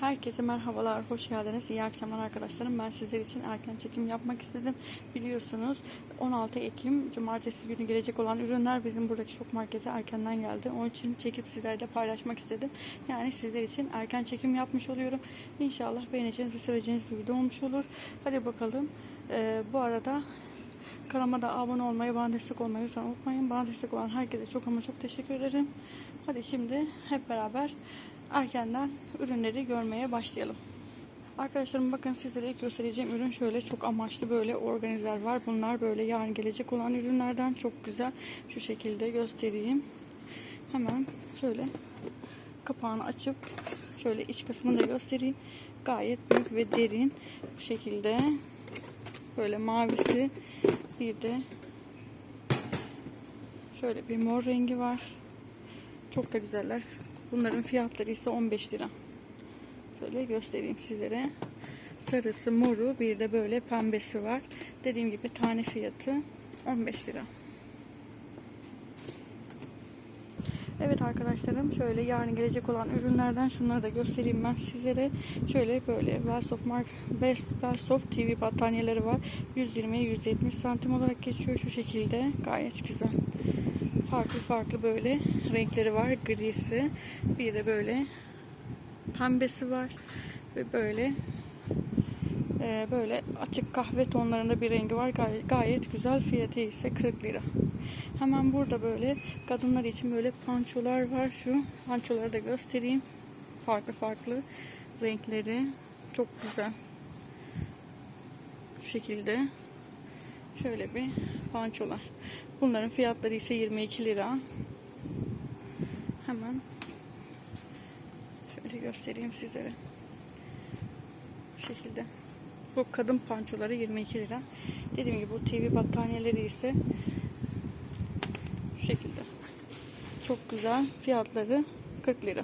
Herkese merhabalar, hoş geldiniz. İyi akşamlar arkadaşlarım. Ben sizler için erken çekim yapmak istedim. Biliyorsunuz 16 Ekim Cumartesi günü gelecek olan ürünler bizim buradaki şok markete erkenden geldi. Onun için çekip sizlerle paylaşmak istedim. Yani sizler için erken çekim yapmış oluyorum. İnşallah beğeneceğiniz ve seveceğiniz bir video olmuş olur. Hadi bakalım. Ee, bu arada kanalıma da abone olmayı, bana destek olmayı lütfen unutmayın. Bana destek olan herkese çok ama çok teşekkür ederim. Hadi şimdi hep beraber erkenden ürünleri görmeye başlayalım. Arkadaşlarım bakın sizlere ilk göstereceğim ürün şöyle çok amaçlı böyle organizer var. Bunlar böyle yarın gelecek olan ürünlerden çok güzel. Şu şekilde göstereyim. Hemen şöyle kapağını açıp şöyle iç kısmını da göstereyim. Gayet büyük ve derin. Bu şekilde böyle mavisi bir de şöyle bir mor rengi var. Çok da güzeller. Bunların fiyatları ise 15 lira. Şöyle göstereyim sizlere. Sarısı, moru, bir de böyle pembesi var. Dediğim gibi tane fiyatı 15 lira. Evet arkadaşlarım şöyle yarın gelecek olan ürünlerden şunları da göstereyim ben sizlere. Şöyle böyle Welsoft Mark Best Welsoft TV battaniyeleri var. 120-170 santim olarak geçiyor şu şekilde. Gayet güzel. Farklı farklı böyle renkleri var. Grisi. Bir de böyle pembesi var. Ve böyle e, böyle açık kahve tonlarında bir rengi var. Gayet, gayet güzel. Fiyatı ise 40 lira. Hemen burada böyle kadınlar için böyle pançolar var. Şu pançoları da göstereyim. Farklı farklı renkleri. Çok güzel. Şu şekilde. Şöyle bir pançolar. Bunların fiyatları ise 22 lira. Hemen şöyle göstereyim sizlere. Bu şekilde. Bu kadın pançoları 22 lira. Dediğim gibi bu TV battaniyeleri ise şu şekilde. Çok güzel. Fiyatları 40 lira.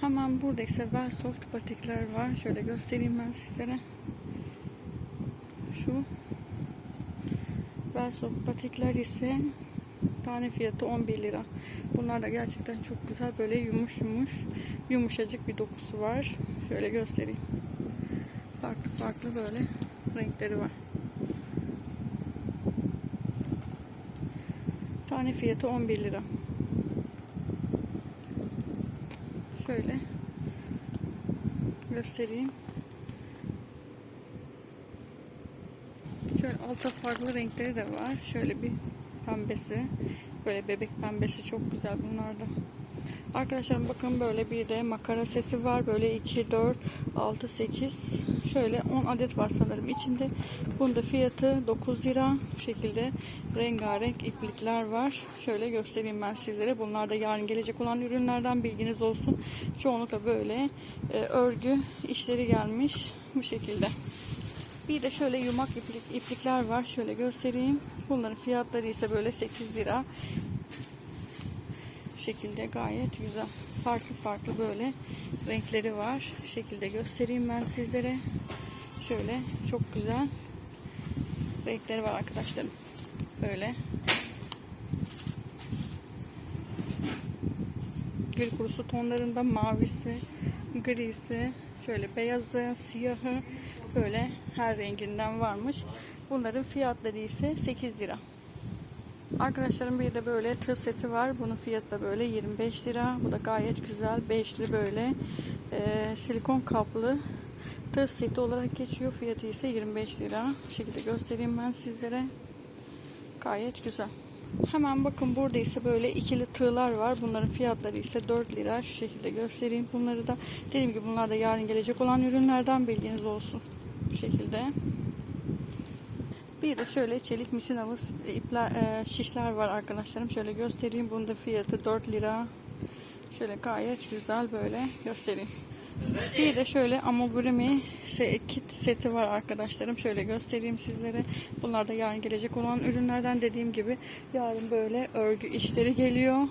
Hemen burada ise Welsoft batikler var. Şöyle göstereyim ben sizlere. Şu Batikler ise tane fiyatı 11 lira. Bunlar da gerçekten çok güzel. Böyle yumuş yumuş, yumuşacık bir dokusu var. Şöyle göstereyim. Farklı farklı böyle renkleri var. Tane fiyatı 11 lira. Şöyle göstereyim. Şöyle altta farklı renkleri de var. Şöyle bir pembesi. Böyle bebek pembesi çok güzel bunlarda. Arkadaşlar bakın böyle bir de makara seti var. Böyle 2, 4, 6, 8 şöyle 10 adet var sanırım içinde. Bunda fiyatı 9 lira. Bu şekilde rengarenk iplikler var. Şöyle göstereyim ben sizlere. Bunlar da yarın gelecek olan ürünlerden bilginiz olsun. Çoğunlukla böyle e, örgü işleri gelmiş. Bu şekilde. Bir de şöyle yumak iplik, iplikler var. Şöyle göstereyim. Bunların fiyatları ise böyle 8 lira. Bu şekilde gayet güzel. Farklı farklı böyle renkleri var. Şu şekilde göstereyim ben sizlere. Şöyle çok güzel renkleri var arkadaşlarım. Böyle. Gül kurusu tonlarında mavisi, grisi, şöyle beyazı, siyahı böyle her renginden varmış. Bunların fiyatları ise 8 lira. Arkadaşlarım bir de böyle tığ seti var. Bunun fiyatı da böyle 25 lira. Bu da gayet güzel. Beşli böyle e, silikon kaplı tığ seti olarak geçiyor. Fiyatı ise 25 lira. Bu şekilde göstereyim ben sizlere. Gayet güzel. Hemen bakın burada ise böyle ikili tığlar var. Bunların fiyatları ise 4 lira. Şu şekilde göstereyim bunları da. Dediğim gibi bunlar da yarın gelecek olan ürünlerden bilginiz olsun. Bu şekilde. Bir de şöyle çelik misinalı ipler, e, şişler var arkadaşlarım. Şöyle göstereyim. Bunun da fiyatı 4 lira. Şöyle gayet güzel böyle göstereyim. Bir de şöyle amigurumi kit seti var arkadaşlarım. Şöyle göstereyim sizlere. Bunlar da yarın gelecek olan ürünlerden dediğim gibi yarın böyle örgü işleri geliyor.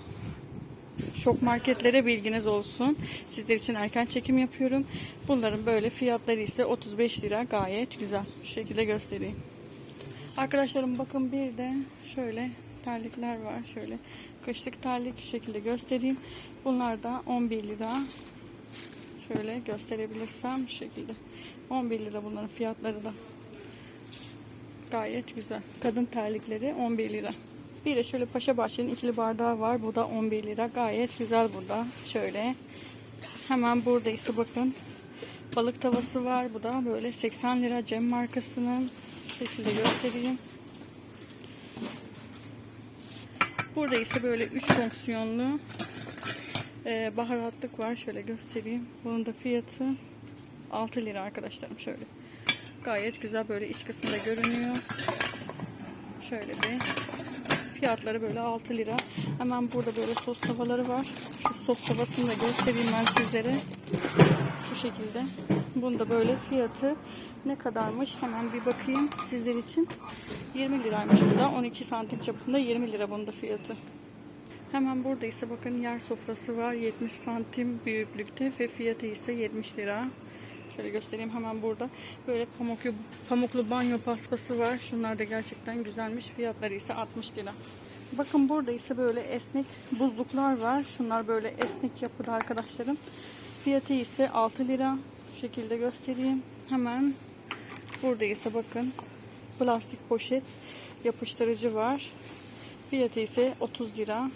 Şok marketlere bilginiz olsun. Sizler için erken çekim yapıyorum. Bunların böyle fiyatları ise 35 lira. Gayet güzel. Şu şekilde göstereyim. Arkadaşlarım bakın bir de şöyle terlikler var. Şöyle kışlık terlik şu şekilde göstereyim. Bunlar da 11 lira. Şöyle gösterebilirsem şu şekilde. 11 lira bunların fiyatları da. Gayet güzel. Kadın terlikleri 11 lira. Bir de şöyle Paşa Bahçe'nin ikili bardağı var. Bu da 11 lira. Gayet güzel burada. Şöyle. Hemen burada ise bakın. Balık tavası var. Bu da böyle 80 lira Cem markasının. Şekilde göstereyim. Burada ise böyle 3 fonksiyonlu e, baharatlık var. Şöyle göstereyim. Bunun da fiyatı 6 lira arkadaşlarım şöyle. Gayet güzel böyle iç kısmında görünüyor. Şöyle bir fiyatları böyle 6 lira. Hemen burada böyle sos tavaları var. Şu sos tavasını da göstereyim ben sizlere. Şu şekilde. Bunda böyle fiyatı ne kadarmış? Hemen bir bakayım sizler için. 20 liraymış bu da. 12 santim çapında 20 lira bunda fiyatı. Hemen burada ise bakın yer sofrası var. 70 santim büyüklükte ve fiyatı ise 70 lira. Şöyle göstereyim hemen burada. Böyle pamuklu, pamuklu banyo paspası var. Şunlar da gerçekten güzelmiş. Fiyatları ise 60 lira. Bakın burada ise böyle esnek buzluklar var. Şunlar böyle esnek yapıda arkadaşlarım. Fiyatı ise 6 lira. Şu şekilde göstereyim. Hemen burada ise bakın plastik poşet yapıştırıcı var. Fiyatı ise 30 lira.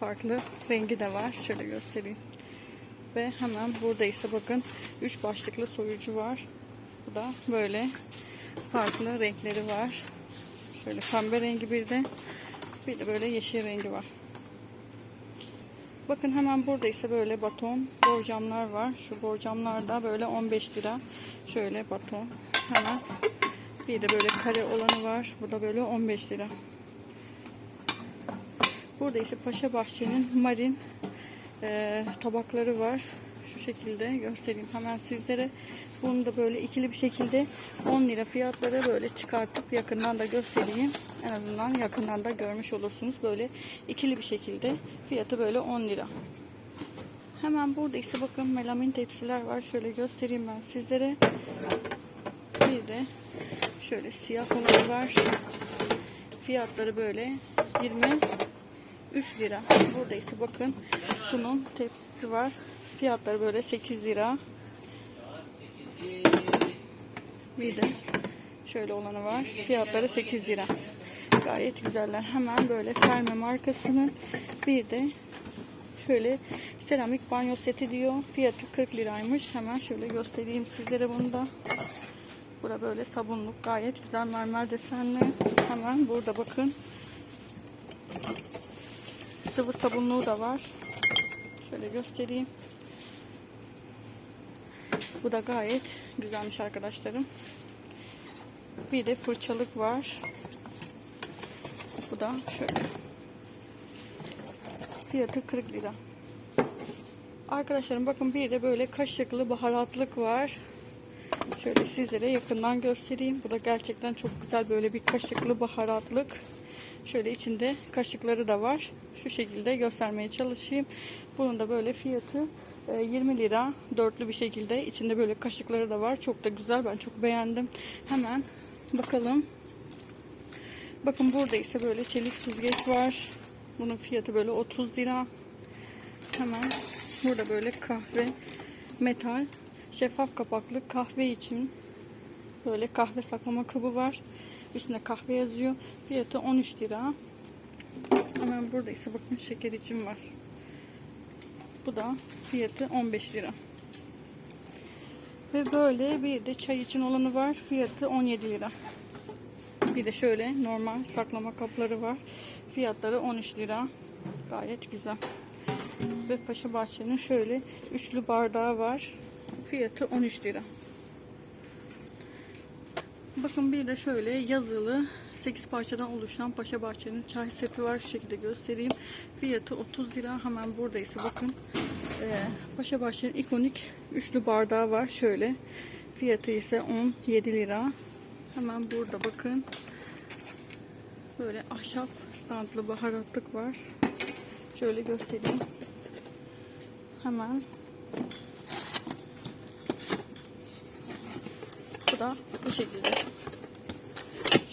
Farklı rengi de var. Şöyle göstereyim. Ve hemen burada ise bakın 3 başlıklı soyucu var. Bu da böyle farklı renkleri var. Şöyle pembe rengi bir de bir de böyle yeşil rengi var. Bakın hemen burada ise böyle baton borcamlar var. Şu borcamlar da böyle 15 lira. Şöyle baton. Hemen bir de böyle kare olanı var. Bu da böyle 15 lira. Burada ise Paşa Bahçe'nin marin e, tabakları var. Şu şekilde göstereyim hemen sizlere. Bunu da böyle ikili bir şekilde 10 lira fiyatları böyle çıkartıp yakından da göstereyim. En azından yakından da görmüş olursunuz. Böyle ikili bir şekilde fiyatı böyle 10 lira. Hemen burada ise bakın melamin tepsiler var. Şöyle göstereyim ben sizlere. Bir de şöyle siyah olanı var. Fiyatları böyle 23 lira. Burada ise bakın sunum tepsisi var. Fiyatları böyle 8 lira. Bir de şöyle olanı var. Fiyatları 8 lira. Gayet güzeller. Hemen böyle Ferme markasının bir de şöyle seramik banyo seti diyor. Fiyatı 40 liraymış. Hemen şöyle göstereyim sizlere bunu da. Bu da böyle sabunluk. Gayet güzel mermer desenli. Hemen burada bakın. Sıvı sabunluğu da var. Şöyle göstereyim. Bu da gayet güzelmiş arkadaşlarım. Bir de fırçalık var. Bu da şöyle. Fiyatı 40 lira. Arkadaşlarım bakın bir de böyle kaşıklı baharatlık var. Şöyle sizlere yakından göstereyim. Bu da gerçekten çok güzel böyle bir kaşıklı baharatlık. Şöyle içinde kaşıkları da var. Şu şekilde göstermeye çalışayım. Bunun da böyle fiyatı e, 20 lira. Dörtlü bir şekilde. içinde böyle kaşıkları da var. Çok da güzel. Ben çok beğendim. Hemen bakalım. Bakın burada ise böyle çelik süzgeç var. Bunun fiyatı böyle 30 lira. Hemen burada böyle kahve metal şeffaf kapaklı kahve için böyle kahve saklama kabı var. Üstünde kahve yazıyor. Fiyatı 13 lira. Hemen burada ise bakın şeker için var. Bu da fiyatı 15 lira. Ve böyle bir de çay için olanı var. Fiyatı 17 lira. Bir de şöyle normal saklama kapları var. Fiyatları 13 lira. Gayet güzel. Ve Paşa Bahçe'nin şöyle üçlü bardağı var. Fiyatı 13 lira. Bakın bir de şöyle yazılı 8 parçadan oluşan Paşa Bahçe'nin çay seti var. Şu şekilde göstereyim. Fiyatı 30 lira. Hemen buradaysa bakın. Ee, Paşa Bahçe'nin ikonik üçlü bardağı var. Şöyle. Fiyatı ise 17 lira. Hemen burada bakın. Böyle ahşap standlı baharatlık var. Şöyle göstereyim. Hemen bu da bu şekilde.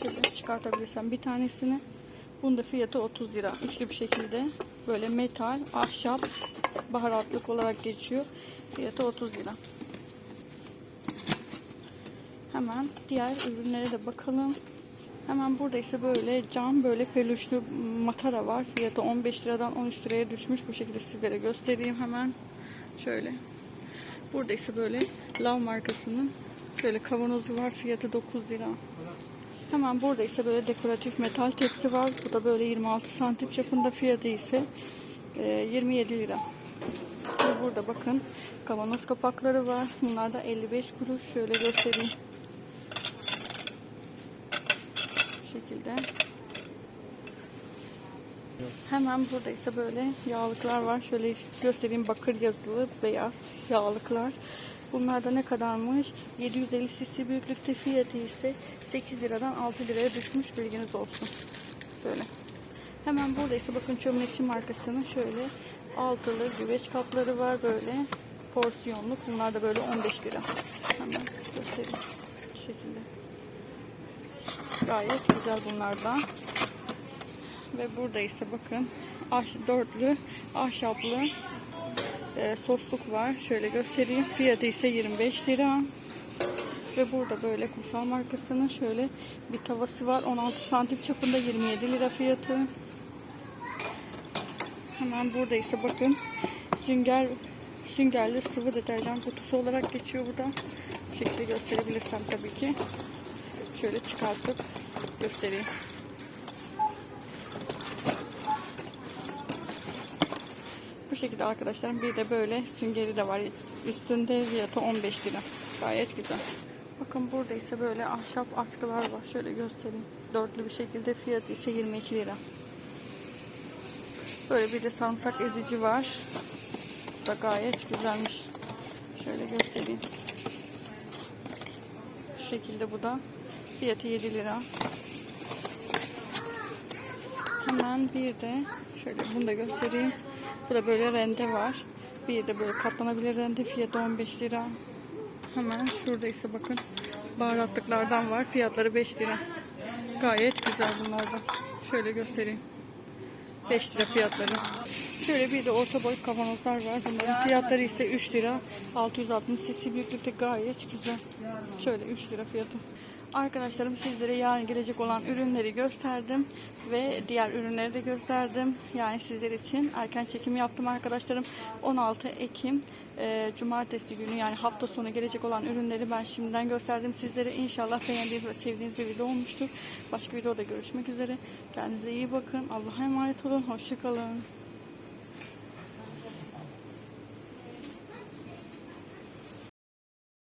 Şöyle çıkartabilirsem bir tanesini. Bunun da fiyatı 30 lira. Üçlü bir şekilde böyle metal, ahşap Baharatlık olarak geçiyor. Fiyatı 30 lira. Hemen diğer ürünlere de bakalım. Hemen burada ise böyle cam böyle peluşlu matara var. Fiyatı 15 liradan 13 liraya düşmüş. Bu şekilde sizlere göstereyim hemen. Şöyle. Burada ise böyle Lav markasının şöyle kavanozu var. Fiyatı 9 lira. Hemen burada ise böyle dekoratif metal tepsi var. Bu da böyle 26 santim çapında. Fiyatı ise e, 27 lira. Ve burada bakın kavanoz kapakları var. Bunlar da 55 kuruş. Şöyle göstereyim. Bu şekilde. Hemen burada ise böyle yağlıklar var. Şöyle göstereyim bakır yazılı beyaz yağlıklar. Bunlar da ne kadarmış? 750 cc büyüklükte fiyatı ise 8 liradan 6 liraya düşmüş bilginiz olsun. Böyle. Hemen burada ise bakın çömlekçi markasının şöyle altılı güveç kapları var böyle porsiyonluk. Bunlar da böyle 15 lira. Hemen göstereyim. Bu şekilde. Gayet güzel bunlardan. Ve burada ise bakın ah, dörtlü ahşaplı e, sosluk var. Şöyle göstereyim. Fiyatı ise 25 lira. Ve burada böyle kumsal markasının şöyle bir tavası var. 16 santim çapında 27 lira fiyatı. Hemen burada ise bakın sünger süngerli sıvı deterjan kutusu olarak geçiyor bu da. Bu şekilde gösterebilirsem tabii ki. Şöyle çıkartıp göstereyim. Şekilde arkadaşlarım bir de böyle süngeri de var. Üstünde fiyatı 15 lira. Gayet güzel. Bakın burada ise böyle ahşap askılar var. Şöyle göstereyim. Dörtlü bir şekilde fiyatı ise 22 lira. Böyle bir de sarımsak ezici var. Bu da gayet güzelmiş. Şöyle göstereyim. Şu şekilde bu da. Fiyatı 7 lira. Hemen bir de şöyle bunu da göstereyim. Bu da böyle rende var. Bir de böyle katlanabilir rende fiyatı 15 lira. Hemen şurada ise bakın baharatlıklardan var. Fiyatları 5 lira. Gayet güzel bunlar da. Şöyle göstereyim. 5 lira fiyatları. Şöyle bir de orta boy kavanozlar var. Bunların fiyatları ise 3 lira. 660 cc büyüklükte gayet güzel. Şöyle 3 lira fiyatı. Arkadaşlarım sizlere yarın gelecek olan ürünleri gösterdim ve diğer ürünleri de gösterdim. Yani sizler için erken çekim yaptım arkadaşlarım. 16 Ekim e, Cumartesi günü yani hafta sonu gelecek olan ürünleri ben şimdiden gösterdim sizlere. İnşallah beğendiğiniz ve sevdiğiniz bir video olmuştur. Başka videoda görüşmek üzere. Kendinize iyi bakın. Allah'a emanet olun. Hoşçakalın.